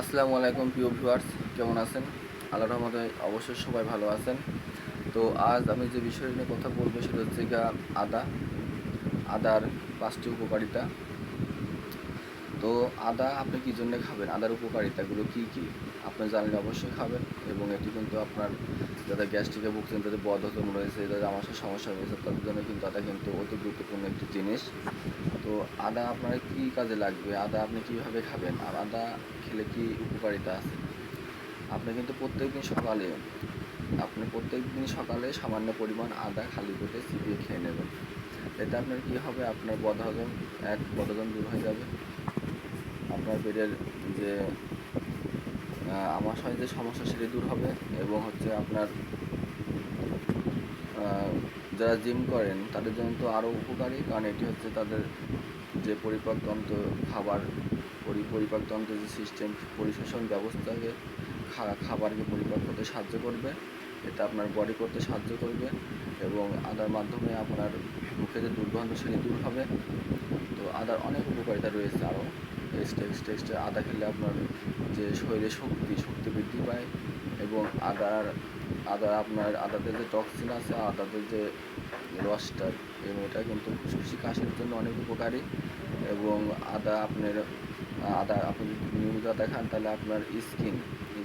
আসসালামু আলাইকুম, প্রিয় ভিউয়ার্স কেমন আছেন? আল্লাহ রহমতে অবশ্যই সবাই ভালো আছেন। তো আজ আমি যে বিষয় নিয়ে কথা বলব সেটা হচ্ছে গা আদা, আদার পাঁচটি উপকারিতা। তো আদা আপনি কী জন্য খাবেন? আদার উপকারিতাগুলো কী কী? আপনি জানলে অবশ্যই খাবেন এবং এটি কিন্তু আপনার যাদের গ্যাস্ট্রিকে ভুগছেন তাদের বদহজম রয়েছে, যাদের আমাশার সমস্যা রয়েছে, তাদের জন্য কিন্তু আদা কিন্তু অতি গুরুত্বপূর্ণ একটি জিনিস। তো আদা আপনার কী কাজে লাগবে? আদা আপনি কীভাবে খাবেন? আর আদা খেলে কি উপকারিতা আছে? আপনি কিন্তু প্রত্যেক দিন সকালে, আপনি প্রত্যেক দিন সকালে সামান্য পরিমাণ আদা খালি পেটে চিবিয়ে খেয়ে নেবেন। এতে আপনার কী হবে? আপনার বদহজম এক বদহজম দূর হয়ে যাবে। আপনার পেটের যে আমাশয় যে সমস্যা সেটি দূর হবে এবং হচ্ছে আপনার যারা জিম করেন তাদের জন্য তো আরও উপকারী, কারণ এটি হচ্ছে তাদের যে পরিপাকতন্ত্র, খাবার পরি, পরিপাকতন্ত্র যে সিস্টেম পরিশোষণ ব্যবস্থাকে খাবারকে পরিপাক করতে সাহায্য করবে, এটা আপনার বডি করতে সাহায্য করবে এবং আদার মাধ্যমে আপনার মুখে যে দুর্গন্ধ সেটি দূর হবে। তো আদার অনেক উপকারিতা রয়েছে আরও টেস্টে টেস্টে আদা খেলে আপনার যে শরীরে শক্তি শক্তি বৃদ্ধি পায় এবং আদার আদার আপনার, আদাতে যে টক্সিন আছে, আদাতে যে রসটা, এবং এটা কিন্তু ফুসফুসি কাশির জন্য অনেক উপকারী। এবং আদা আপনার, আদা আপনি যদি নিয়মিত আদা খান, তাহলে আপনার স্কিন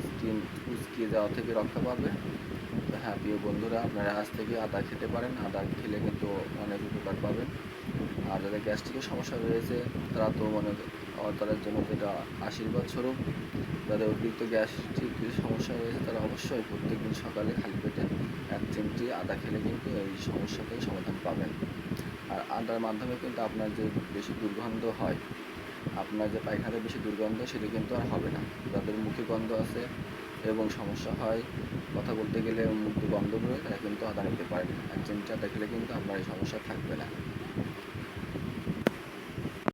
স্কিন উস্কিয়ে যাওয়া থেকে রক্ষা পাবে। হ্যাঁ প্রিয় বন্ধুরা, আপনারা আজ থেকে আদা খেতে পারেন। আদা খেলে কিন্তু অনেক উপকার পাবেন। আর যাদের গ্যাস্ট্রিকের সমস্যা রয়েছে, তারা তো মনে তাদের জন্য যেটা আশীর্বাদ স্বরূপ। যাদের অতিরিক্ত গ্যাস্ট্রিক সমস্যা রয়েছে তারা অবশ্যই প্রত্যেকদিন সকালে খালি পেটে এক চিমটি আদা খেলে কিন্তু এই সমস্যা থেকে সমাধান পাবেন। আর আদার মাধ্যমে কিন্তু আপনার যে বেশি দুর্গন্ধ হয়, আপনার যে পায়খানাতে বেশি দুর্গন্ধ, সেটা কিন্তু আর হবে না। যাদের মুখে গন্ধ আছে এবং সমস্যা হয়, কথা বলতে গেলে মুখ গন্ধ বেরোয়, তারা কিন্তু আদা নিতে পারেন এক চিমটি আদা খেলে কিন্তু আপনার এই সমস্যা থাকবে না।